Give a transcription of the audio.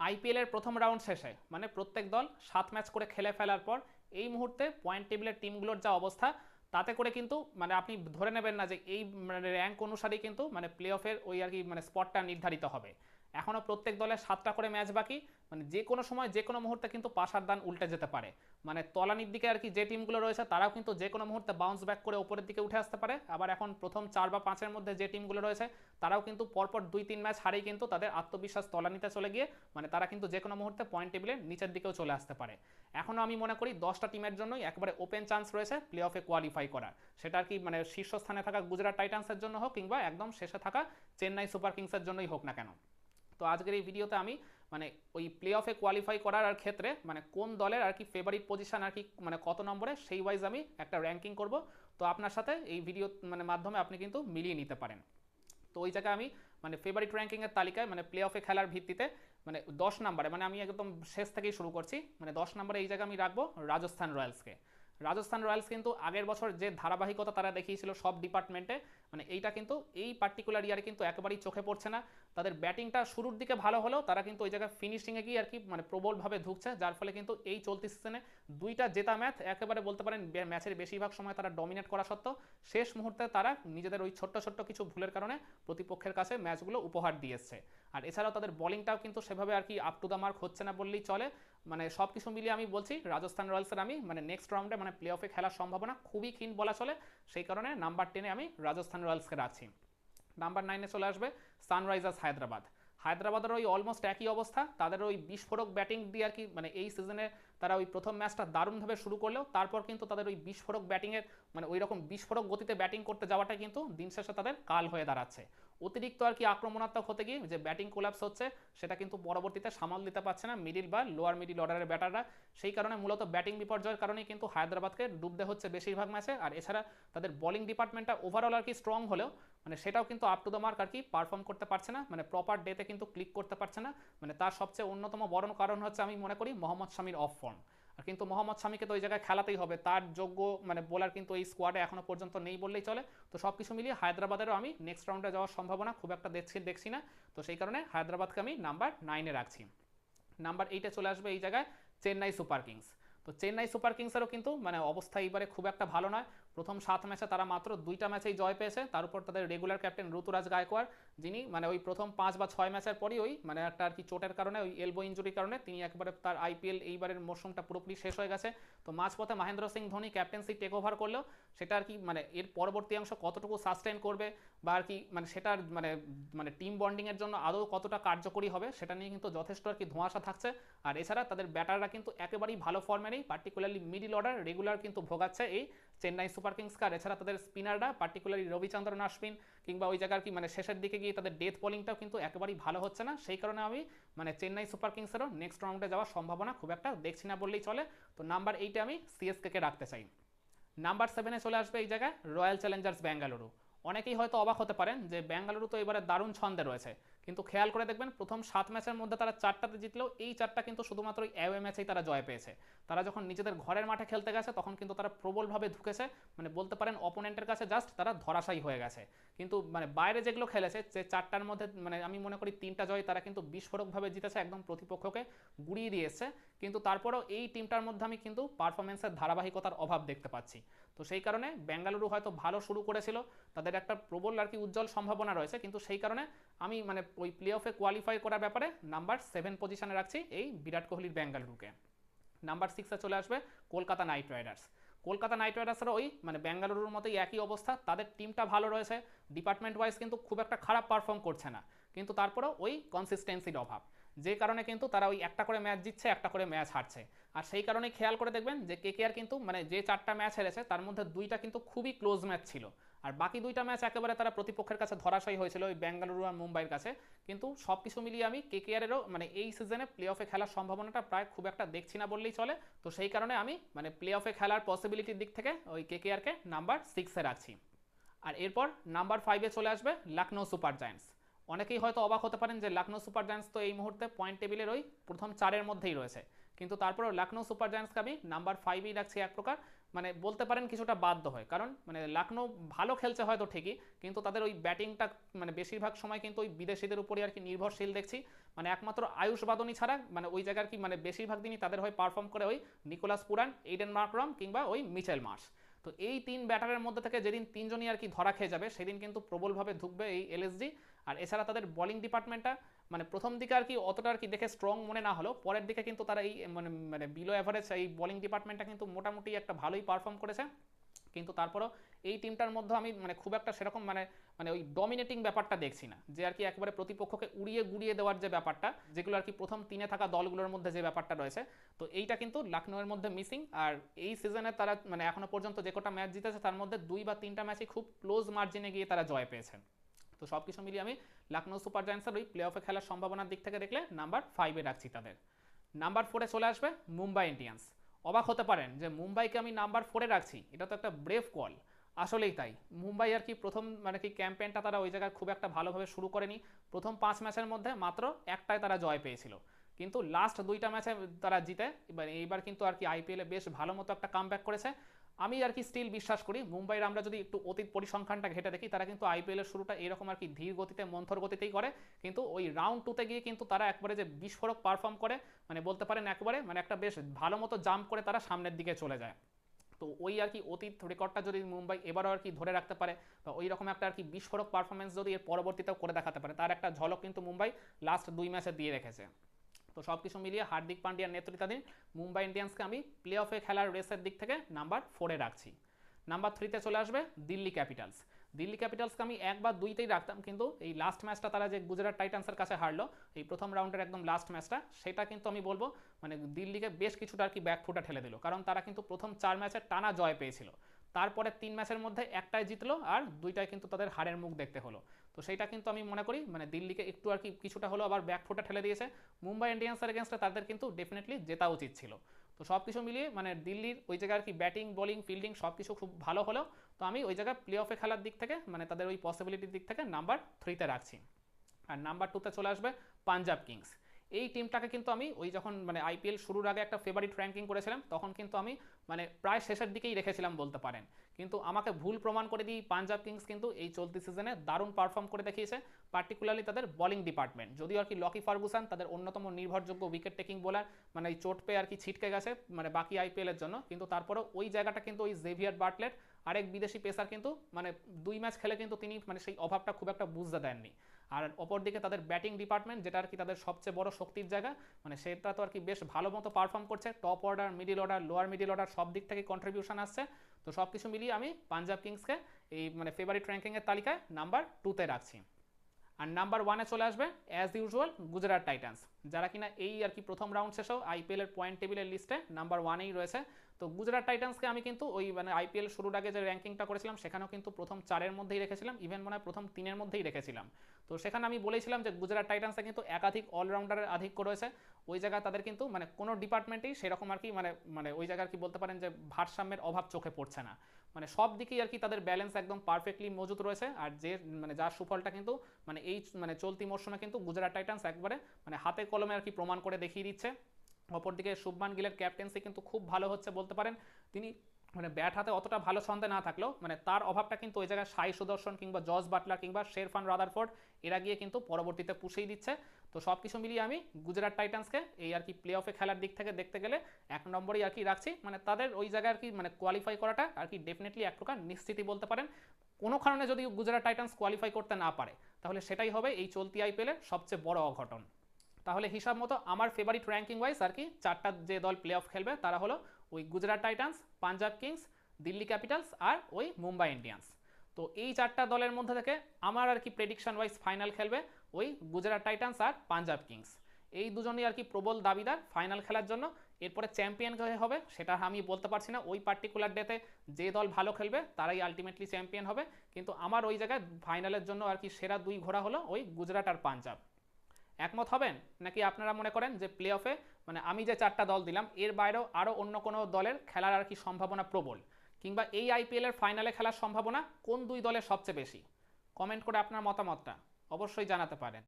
আইপিএলের প্রথম রাউন্ড শেষে মানে প্রত্যেক দল সাত ম্যাচ করে খেলে ফেলার পর এই মুহূর্তে পয়েন্ট টেবিলের টিমগুলোর যা অবস্থা, তাতে করে কিন্তু মানে আপনি ধরে নেবেন না যে এই মানে র্যাঙ্ক অনুসারেই কিন্তু মানে প্লে অফের ওই আর কি মানে স্পটটা নির্ধারিত হবে। এখনও প্রত্যেক দলের সাতটা করে ম্যাচ বাকি মানে যে কোনো সময়, যে কোনো মুহূর্তে কিন্তু পাশার দান উল্টে যেতে পারে। মানে তলানির দিকে আর কি যে টিমগুলো রয়েছে, তারাও কিন্তু যে কোনো মুহূর্তে বাউন্স ব্যাক করে ওপরের দিকে উঠে আসতে পারে। আবার এখন প্রথম চার বা পাঁচের মধ্যে যে টিমগুলো রয়েছে, তারাও কিন্তু পরপর দুই, তিন ম্যাচ হারেই কিন্তু তাদের আত্মবিশ্বাস তলানিতে চলে গিয়ে মানে তারা কিন্তু যে কোনো মুহূর্তে পয়েন্ট টেবিলের নিচের দিকেও চলে আসতে পারে। এখনও আমি মনে করি দশটা টিমের জন্যই একবারে ওপেন চান্স রয়েছে প্লে অফে কোয়ালিফাই করার। সেটা আর কি মানে শীর্ষস্থানে থাকা গুজরাট টাইটান্সের জন্য হোক কিংবা একদম শেষে থাকা চেন্নাই সুপার কিংসের জন্যই হোক না কেন। তো আজকের এই ভিডিওতে আমি মানে ওই প্লে অফে কোয়ালিফাই করার আর ক্ষেত্রে মানে কোন দলের আর কি ফেভারিট পজিশন আর কি মানে কত নম্বরে, সেই ওয়াইজ আমি একটা র্যাঙ্কিং করব। তো আপনার সাথে এই ভিডিও মানে মাধ্যমে আপনি কিন্তু মিলিয়ে নিতে পারেন। তো ওই জায়গায় আমি মানে ফেভারিট র্যাঙ্কিংয়ের তালিকায় মানে প্লে অফে খেলার ভিত্তিতে মানে দশ নম্বরে মানে আমি একদম শেষ থেকেই শুরু করছি। মানে দশ নম্বরে এই জায়গায় আমি রাখব রাজস্থান রয়্যালসকে। রাজস্থান রয়্যালস কিন্তু আগের বছর যে ধারাবাহিকতা তারা দেখিয়েছিল সব ডিপার্টমেন্টে মানে এইটা কিন্তু, এই পার্টিকুলার ইয়ারে কিন্তু একেবারেই চোখে পড়ছে না। তাদের ব্যাটিংটা শুরুর দিকে ভালো হলেও তারা কিন্তু ওই জায়গায় ফিনিশিংয়ে গিয়ে আর কি মানে প্রবলভাবে ঢুকছে, যার ফলে কিন্তু এই চলতি সিজনে দুইটা জেতা ম্যাচ, একেবারে বলতে পারেন ম্যাচের বেশিরভাগ সময় তারা ডমিনেট করা সত্ত্বেও শেষ মুহূর্তে তারা নিজেদের ওই ছোট্ট ছোট্ট কিছু ভুলের কারণে প্রতিপক্ষের কাছে ম্যাচগুলো উপহার দিয়ে এসছে আর এছাড়াও তাদের বোলিংটাও কিন্তু সেভাবে আর কি আপ টু দ্য মার্ক হচ্ছে না বললেই চলে। মানে সব কিছু মিলিয়ে আমি বলছি, রাজস্থান রয়্যালসের আমি মানে নেক্সট রাউন্ডে মানে প্লে অফে খেলার সম্ভাবনা খুবই ক্ষীণ বলা চলে। সেই কারণে নাম্বার টেনে আমি রাজস্থান রয়্যালসকে রাখছি। নাম্বার নাইনে চলে আসবে সানরাইজার্স হায়দ্রাবাদ। হায়দ্রাবাদের ওই অলমোস্ট একই অবস্থা, তাদের ওই বিস্ফোরক ব্যাটিং দিয়ে আর কি মানে এই সিজনে তারা ওই প্রথম ম্যাচটা দারুণভাবে শুরু করলেও, তারপর কিন্তু তাদের ওই বিস্ফোরক ব্যাটিংয়ের মানে ওই রকম বিস্ফোরক গতিতে ব্যাটিং করতে যাওয়াটা কিন্তু দিন শেষে তাদের কাল হয়ে দাঁড়াচ্ছে। অতিরিক্ত আর কি আক্রমণাত্মক হতে গিয়ে যে ব্যাটিং কোলাপস হচ্ছে, সেটা কিন্তু পরবর্তীতে সামাল দিতে পারছে না মিডিল বা লোয়ার মিডিল অর্ডারের ব্যাটাররা সেই কারণে মূলত ব্যাটিং বিপর্যয়ের কারণেই কিন্তু হায়দ্রাবাদকে ডুবতে হচ্ছে বেশিরভাগ ম্যাচে আর এছাড়া তাদের বোলিং ডিপার্টমেন্টটা ওভারঅল আর কি স্ট্রং হলেও মানে সেটাও কিন্তু আপ টু দ্য মার্ক আর কি পারফর্ম করতে পারছে না। মানে প্রপার ডেতে কিন্তু ক্লিক করতে পারছে না। মানে তার সবচেয়ে অন্যতম বড় কারণ হচ্ছে আমি মনে করি মোহাম্মদ শামির অফ ফর্ম কিন্তু মোহাম্মদ শামিকে তো ওই জায়গায় খেলাতেই হবে। তার যোগ্য মানে বোলার কিন্তু এই স্কোয়াডে এখনও পর্যন্ত নেই বললেই চলে। তো সব কিছু মিলিয়ে হায়দ্রাবাদেরও আমি নেক্সট রাউন্ডে যাওয়ার সম্ভাবনা খুব একটা দেখছি দেখছি না। তো সেই কারণে হায়দ্রাবাদকে আমি নাম্বার নাইনে রাখছি। নাম্বার এইটে চলে আসবে এই জায়গায় চেন্নাই সুপার কিংস। তো চেন্নাই সুপার কিংসেরও কিন্তু মানে অবস্থা এইবারে খুব একটা ভালো নয়। প্রথম সাত ম্যাচে তারা মাত্র দুইটা ম্যাচেই জয় পেয়েছে। তার উপর তাদের রেগুলার ক্যাপ্টেন ঋতুরাজ গায়কোয়াড়, যিনি মানে ওই প্রথম পাঁচ বা ছয় ম্যাচের পরই ওই মানে একটা আর কি চোটের কারণে, ওই এলবো ইঞ্জুরির কারণে তিনি একবারে তার আইপিএল এইবারের মরশুমটা পুরোপুরি শেষ হয়ে গেছে। তো মাঝপথে Mahendra Singh Dhoni captaincy take over করলেও সেটা আর কি মানে এর পরবর্তী অংশ কতটুকু সাস্টেন করবে বা আর কি মানে সেটার মানে মানে টিম বন্ডিংয়ের জন্য আদৌ কতটা কার্যকরী হবে সেটা নিয়ে কিন্তু যথেষ্ট আর কি ধোঁয়াশা থাকছে। আর এছাড়া তাদের ব্যাটাররা কিন্তু একেবারেই ভালো ফর্মে নেই পার্টিকুলারলি মিডিল অর্ডার রেগুলার কিন্তু ভোগাচ্ছে এই চেন্নাই সুপার কিংসকে আর এছাড়া তাদের স্পিনাররা পার্টিকুলারলি রবিচন্দ্রন আশ্বিন কিংবা ওই জায়গার কি মানে শেষের দিকে গিয়ে তাদের ডেথ বোলিংটাও কিন্তু একেবারেই ভালো হচ্ছে না। সেই কারণে আমি মানে চেন্নাই সুপার কিংসেরও নেক্সট রাউন্ডে যাওয়ার সম্ভাবনা খুব একটা দেখছি না বললেই চলে। তো নাম্বার এইটে আমি সিএসকে রাখতে চাই। নাম্বার সেভেনে চলে আসবে এই জায়গায় রয়্যাল চ্যালেঞ্জার্স বেঙ্গালুরু অনেকেই হয়তো অবাক হতে পারেন যে বেঙ্গালুরু তো এবারে দারুণ ছন্দে রয়েছে। কিন্তু খেয়াল করে দেখবেন প্রথম সাত ম্যাচের মধ্যে তারা চারটাতে জিতলেও এই চারটা কিন্তু শুধুমাত্র অ্যাওয়ে ম্যাচেই তারা জয় পেয়েছে। তারা যখন নিজেদের ঘরের মাঠে খেলতে গেছে, তখন কিন্তু তারা প্রবলভাবে ঢুকেছে মানে বলতে পারেন অপোনেন্টের কাছে জাস্ট তারা ধরাশায়ী হয়ে গেছে। কিন্তু মানে বাইরে যেগুলো খেলেছে, যে চারটার মধ্যে মানে আমি মনে করি তিনটা জয় তারা কিন্তু বিস্ফোরকভাবে জিতেছে একদম প্রতিপক্ষকে গুড়িয়ে দিয়ে এসছে কিন্তু তারপরেও এই টিমটার মধ্যে আমি কিন্তু পারফরমেন্সের ধারাবাহিকতার অভাব দেখতে পাচ্ছি। তো সেই কারণে বেঙ্গালুরু হয়তো ভালো শুরু করেছিল, তাদের একটা প্রবল আর কি উজ্জ্বল সম্ভাবনা রয়েছে, কিন্তু সেই কারণে আমি মানে ওই প্লে অফে কোয়ালিফাই করার ব্যাপারে নাম্বার সেভেন পজিশনে রাখছি এই বিরাট কোহলির বেঙ্গালুরুকে নাম্বার সিক্সে চলে আসবে Kolkata knight riders Kolkata knight রাইডার্সেরও ওই মানে বেঙ্গালুরুর মতোই একই অবস্থা, তাদের টিমটা ভালো রয়েছে ডিপার্টমেন্ট ওয়াইজ কিন্তু খুব একটা খারাপ পারফর্ম করছে না। কিন্তু তারপরেও ওই কনসিস্টেন্সির অভাব। যে কারণে কিন্তু তারা ওই একটা করে ম্যাচ জিতছে, একটা করে ম্যাচ হারছে। আর সেই কারণে খেয়াল করে দেখবেন যে কেকেআর কিন্তু মানে যে চারটা ম্যাচ হেরেছে, তার মধ্যে দুইটা কিন্তু খুবই ক্লোজ ম্যাচ ছিল। আর বাকি দুইটা ম্যাচ একেবারে তারা প্রতিপক্ষের কাছে ধরাশায়ী হয়েছিল ওই বেঙ্গালুরু আর মুম্বাইয়ের কাছে। কিন্তু সব কিছু মিলিয়ে আমি কে কেকেআরেরও মানে এই সিজনে প্লে অফে খেলার সম্ভাবনাটা প্রায় খুব একটা দেখছি না বললেই চলে। তো সেই কারণে আমি মানে প্লে অফে খেলার পসিবিলিটির দিক থেকে ওই কে কেকেআরকে নাম্বার সিক্সে রাখছি। আর এরপর নাম্বার ফাইভে চলে আসবে লখনৌ সুপার জায়ান্টস অনেকেই হয়তো অবাক হতে পারেন যে লখনৌ সুপার জায়ান্টস তো এই মুহূর্তে পয়েন্ট টেবিলের ওই প্রথম চারের মধ্যেই রয়েছে। কিন্তু তারপরেও লখনৌ সুপার জায়ান্টসকে আমি নাম্বার ফাইভেই রাখছি এক প্রকার। মানে বলতে পারেন কিছুটা বাধ্য হয়। কারণ মানে লখনৌ ভালো খেলছে হয়তো ঠিকই, কিন্তু তাদের ওই ব্যাটিংটা মানে বেশিরভাগ সময় কিন্তু ওই বিদেশিদের উপরে আর কি নির্ভরশীল দেখছি। মানে একমাত্র আয়ুষ বাদনী ছাড়া মানে ওই জায়গার কি মানে বেশিরভাগ দিনই তাদের হয়ে পারফর্ম করে ওই নিকোলাস পুরান এইডেন মার্করম কিংবা ওই মিচেল মার্স তো এই তিন ব্যাটারের মধ্যে থেকে যেদিন তিনজনই আর কি ধরা খেয়ে যাবে, সেদিন কিন্তু প্রবলভাবে ঢুকবে এই এলএসডি আর এছাড়া তাদের বোলিং ডিপার্টমেন্টটা মানে প্রথম দিকে আর কি অতটা আর কি দেখে স্ট্রং মনে না হলেও, পরের দিকে কিন্তু তারা এই মানে মানে বিলো অ্যাভারেজ এই বোলিং ডিপার্টমেন্টটা কিন্তু মোটামুটি একটা ভালোই পারফর্ম করেছে। কিন্তু তারপরও এই টিমটার মধ্যে আমি মানে খুব একটা সেরকম মানে মানে ওই ডমিনেটিং ব্যাপারটা দেখছি না। যে আর কি একবারে প্রতিপক্ষকে উড়িয়ে গুড়িয়ে দেওয়ার যে ব্যাপারটা, যেগুলো আর কি প্রথম তিনে থাকা দলগুলোর মধ্যে যে ব্যাপারটা রয়েছে, তো এইটা কিন্তু লখনৌয়ের মধ্যে মিসিং আর এই সিজনে তারা মানে এখনও পর্যন্ত যে কটা ম্যাচ জিতেছে, তার মধ্যে দুই বা তিনটা ম্যাচই খুব ক্লোজ মার্জিনে গিয়ে তারা জয় পেয়েছে তো সব কিছু মিলিয়ে আমি লখনৌ সুপার জায়ান্টসের ওই প্লে অফে খেলার সম্ভাবনার দিক থেকে দেখলে নাম্বার ফাইভে রাখছি তাদের। নাম্বার ফোরে চলে আসবে মুম্বাই ইন্ডিয়ান্স। অবাক হতে পারেন যে মুম্বাইকে আমি নাম্বার ফোরে রাখছি, এটা তো একটা ব্রেভ কল আসলেই তাই। মুম্বাই আর কি প্রথম মানে কি ক্যাম্পেইনটা তারা ওই জায়গায় খুব একটা ভালোভাবে শুরু করেনি। প্রথম পাঁচ ম্যাচের মধ্যে মাত্র একটাই তারা জয় পেয়েছিল। কিন্তু লাস্ট দুইটা ম্যাচে তারা জিতে, এবার এইবার কিন্তু আর কি আইপিএলে বেশ ভালো মতো একটা কামব্যাক করেছে। আমি আর কি স্টিল বিশ্বাস করি, মুম্বাইয়ের আমরা যদি একটু অতীত পরিসংখ্যানটা ঘেটে দেখি, তারা কিন্তু আইপিএলের শুরুটা এরকম আর কি ধীর গতিতে, মন্থর গতিতেই করে। কিন্তু ওই রাউন্ড টুতে গিয়ে কিন্তু তারা একবারে যে বিস্ফোরক পারফর্ম করে মানে বলতে পারেন একবারে মানে একটা বেশ ভালো মতো জাম্প করে তারা সামনের দিকে চলে যায়। তো ওই আর কি অতীত রেকর্ডটা যদি মুম্বাই এবারও আর কি ধরে রাখতে পারে বা ওই রকম একটা আর কি বিস্ফোরক পারফরমেন্স যদি এর পরবর্তীতেও করে দেখাতে পারে, তার একটা ঝলক কিন্তু মুম্বাই লাস্ট দুই ম্যাচে দিয়ে রেখেছে। তো সব কিছু মিলিয়ে হার্দিক পান্ডিয়ার নেতৃত্বাধীন মুম্বাই ইন্ডিয়ান্সকে আমি প্লে অফে খেলার রেসের দিক থেকে নাম্বার ফোরে রাখছি। নাম্বার থ্রিতে চলে আসবে দিল্লি ক্যাপিটালস দিল্লি ক্যাপিটালসকে আমি এক বা দুইতেই রাখতাম, কিন্তু এই লাস্ট ম্যাচটা তারা যে গুজরাট টাইটান্সের কাছে হারলো, এই প্রথম রাউন্ডের একদম লাস্ট ম্যাচটা সেটা কিন্তু আমি বলব মানে দিল্লিকে বেশ কিছুটা আর কি ব্যাকফুটে ঠেলে দিল। কারণ তারা কিন্তু প্রথম চার ম্যাচে টানা জয় পেয়েছিল। তারপরে তিন ম্যাচের মধ্যে একটাই জিতলো আর দুইটাই কিন্তু তাদের হারের মুখ দেখতে হলো। তো সেইটা কিন্তু আমি মনে করি মানে দিল্লিকে একটু আর কি কিছুটা হলো আবার ব্যাকফুটে ঠেলে দিয়েছে। মুম্বাই ইন্ডিয়ান্সের এগেনস্টে তাদের কিন্তু ডেফিনেটলি জেতা উচিত ছিল। তো সব কিছু মিলিয়ে মানে দিল্লির ওই জায়গায় আর কি ব্যাটিং বোলিং ফিল্ডিং সব কিছু খুব ভালো হলেও তো আমি ওই জায়গায় প্লে অফে খেলার দিক থেকে মানে তাদের ওই পসিবিলিটির দিক থেকে নাম্বার থ্রিতে রাখছি। আর নাম্বার টুতে চলে আসবে পাঞ্জাব কিংস এই টিমটাকে কিন্তু আমি ওই যখন মানে আইপিএল শুরুর আগে একটা ফেভারিট র্যাঙ্কিং করেছিলাম, তখন কিন্তু আমি মানে প্রায় শেষের দিকেই রেখেছিলাম বলতে পারেন। কিন্তু আমাকে ভুল প্রমাণ করে দিই পাঞ্জাব কিংস কিন্তু এই চলতি সিজনে দারুণ পারফর্ম করে দেখিয়েছে। পার্টিকুলারলি তাদের বোলিং ডিপার্টমেন্ট যদিও আর কি লকি ফার্গুসান তাদের অন্যতম নির্ভরযোগ্য উইকেট টেকিং বোলার মানে চোট পেয়ে আর কি ছিটকে গেছে মানে বাকি আইপিএলের জন্য। কিন্তু তারপরেও ওই জায়গাটা কিন্তু ওই জেভিয়ার বার্টলেট আরেক বিদেশি পেসার কিন্তু মানে দুই ম্যাচ খেলে কিন্তু তিনি মানে সেই অভাবটা খুব একটা বুঝতে দেননি। আর অপরদিকে তাদের ব্যাটিং ডিপার্টমেন্ট যেটা আর কি তাদের সবচেয়ে বড় শক্তির জায়গা মানে সেটা তো আর কি বেশ ভালো মতো পারফর্ম করছে। Top order middle order lower middle order সব দিক থেকে কন্ট্রিবিউশন আসছে। তো সব কিছু মিলিয়ে আমি পাঞ্জাব কিংসকে এই মানে ফেভারিট র্যাঙ্কিংয়ের তালিকায় নাম্বার টুতে রাখছি। আর নাম্বার ওয়ানে চলে আসবে অ্যাজ ইউজুয়াল গুজরাট টাইটান্স যারা কিনা এই আর কি প্রথম রাউন্ড শেষেও আইপিএলের পয়েন্ট টেবিলের লিস্টে নাম্বার ওয়ানেই রয়েছে। তো গুজরাট টাইটান্সকে আমি কিন্তু ওই মানে আইপিএল শুরুর আগে যে র্যাঙ্কিংটা করেছিলাম, সেখানেও কিন্তু প্রথম চারের মধ্যেই রেখেছিলাম ইভেন মনে হয় প্রথম তিনের মধ্যেই রেখেছিলাম। তো সেখানে আমি বলেছিলাম যে গুজরাট টাইটান্সে কিন্তু একাধিক অলরাউন্ডারের আধিক্য রয়েছে। ওই জায়গায় তাদের কিন্তু মানে কোনো ডিপার্টমেন্টেই সেরকম আর কি মানে মানে ওই জায়গায় আর কি বলতে পারেন যে ভারসাম্যের অভাব চোখে পড়ছে না। মানে সব দিকেই আর কি তাদের ব্যালেন্স একদম পারফেক্টলি মজুত রয়েছে। আর যে মানে যার সুফলটা কিন্তু মানে এই মানে চলতি মরশুমে কিন্তু গুজরাট টাইটান্স একবারে মানে হাতে কলমে আর কি প্রমাণ করে দেখিয়ে দিচ্ছে। অপরদিকে শুভমান গিলের ক্যাপ্টেন্সি কিন্তু খুব ভালো হচ্ছে বলতে পারেন। তিনি মানে ব্যাট হাতে অতটা ভালো ছন্দে না থাকলেও মানে তার অভাবটা কিন্তু ওই জায়গায় সাই সুদর্শন কিংবা জজ বাটলার কিংবা শেরফান রাদারফোর্ড, এরা গিয়ে কিন্তু পরবর্তীতে পুষেই দিচ্ছে। তো সব কিছু মিলিয়ে আমি গুজরাট টাইটান্সকে এই আর কি প্লে অফে খেলার দিক থেকে দেখতে গেলে এক নম্বরই আর কি রাখছি। মানে তাদের ওই জায়গায় আর কি মানে কোয়ালিফাই করাটা আর কি ডেফিনেটলি এক প্রকার নিশ্চিতই বলতে পারেন। কোনো কারণে যদি গুজরাট টাইটান্স কোয়ালিফাই করতে না পারে, তাহলে সেটাই হবে এই চলতি আইপিএলের সবচেয়ে বড় অঘটন। তাহলে হিসাব মতো আমার ফেভারিট র্যাঙ্কিং ওয়াইজ আর কি চারটা যে দল প্লে অফ খেলবে তারা হলো ওই Gujarat titans, Punjab kings, Delhi capitals আর ওই মুম্বাই ইন্ডিয়ান্স। তো এই চারটা দলের মধ্যে থেকে আমার আর কি প্রেডিকশন ওয়াইজ ফাইনাল খেলবে। ওই গুজরাট টাইটান্স আর পাঞ্জাব কিংস। এই দুজনেই আর কি প্রবল দাবিদার ফাইনাল খেলার জন্য। এরপরে চ্যাম্পিয়ন হবে, সেটা আমি বলতে পারছি না। ওই পার্টিকুলার ডেতে যে দল ভালো খেলবে, তারাই আলটিমেটলি চ্যাম্পিয়ন হবে। কিন্তু আমার ওই জায়গায় ফাইনালের জন্য আর কি সেরা দুই ঘোড়া হলো ওই গুজরাট আর পাঞ্জাব। একমত হবেন? নাকি আপনারা মনে করেন যে প্লে অফে মানে আমি যে চারটা দল দিলাম, এর বাইরেও আরও অন্য কোনো দলের খেলার আর কি সম্ভাবনা প্রবল? কিংবা এই আইপিএলের ফাইনালে খেলার সম্ভাবনা কোন দুই দলের সবচেয়ে বেশি? কমেন্ট করে আপনার মতামতটা। অবশ্যই জানাতে পারেন।